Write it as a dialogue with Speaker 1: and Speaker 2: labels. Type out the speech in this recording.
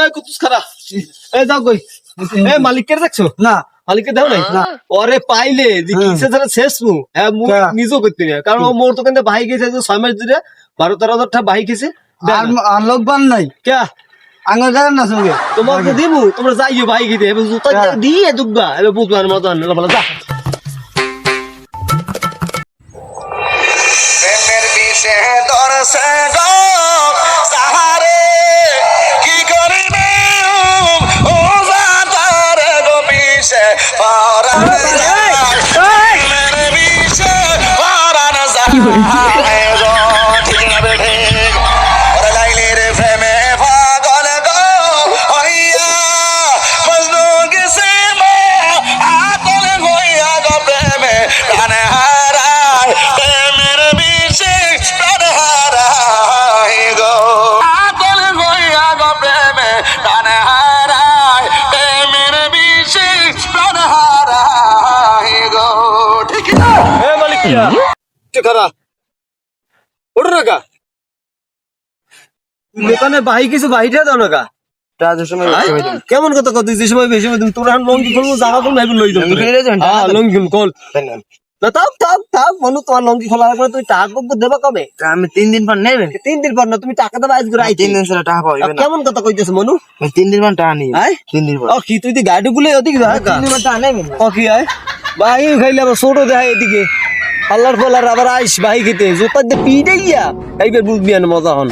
Speaker 1: এই কুতুস খারা। এই যাও কই। এ মালিককে দেখছ?
Speaker 2: না।
Speaker 1: মালিককে দাও নাই? ওরে পাইলে যে কিসে ধরে শেষ মু? হ্যাঁ মু
Speaker 2: হ্যাঁ।
Speaker 1: নিজেও করতে না। কারণ ও মোর তো কিন্তু ভাই গেছে যে ছয় মাস ধরে বারো তেরো হাজার টাকা ভাই গেছে।
Speaker 2: আর আর বান নাই।
Speaker 1: কে?
Speaker 2: আঙ্গুল দেন না সঙ্গে?
Speaker 1: তোমার তো দিমু তোমরা যাইও ভাই গিয়ে এবার জুতা
Speaker 2: হ্যাঁ।
Speaker 1: দিয়ে দুগবা। এবার বুঝবার যা।
Speaker 3: প্রেমের বিষে দরসে পরাণ যায় প্রেমের বিষে পরাণ যায়
Speaker 1: এ মালিক কে খারা দোকানে ভাই কিছু ভাইটা দাও না কা কেমন কথা কত যে সময় বেশি দিন তোর লঙ্গি খুলবো জামা খুলবো ভাই লই
Speaker 2: লঙ্গি খুলে দেবেন?
Speaker 1: হ্যাঁ লঙ্গি খুল কল না থাক থাক থাক মনু তোমার লঙ্গি খোলার পরে তুমি টাকা কব দেবা কবে?
Speaker 2: আমি তিন দিন পর নেবেন
Speaker 1: তিন দিন পর না তুমি টাকা দেবা আজকে রাইতে।
Speaker 2: তিন দিন ছাড়া টাকা পাইবে
Speaker 1: কেমন কথা কইতেছ মনু?
Speaker 2: তিন দিন পর টাকা নিই তিন দিন পর।
Speaker 1: ও কি তুই দি গাড়ি গুলে ওদিকে যা কা
Speaker 2: তিন দিন পর টাকা নেবেন
Speaker 1: ও কি আয়। ভাই খাইলে আবার ছোট দেখায় এদিকে। আল্লাহর ফলার আবার আইস ভাই খেতে জুতার দিয়ে পিটে গিয়া, এইবার বুঝবি না মজা হন।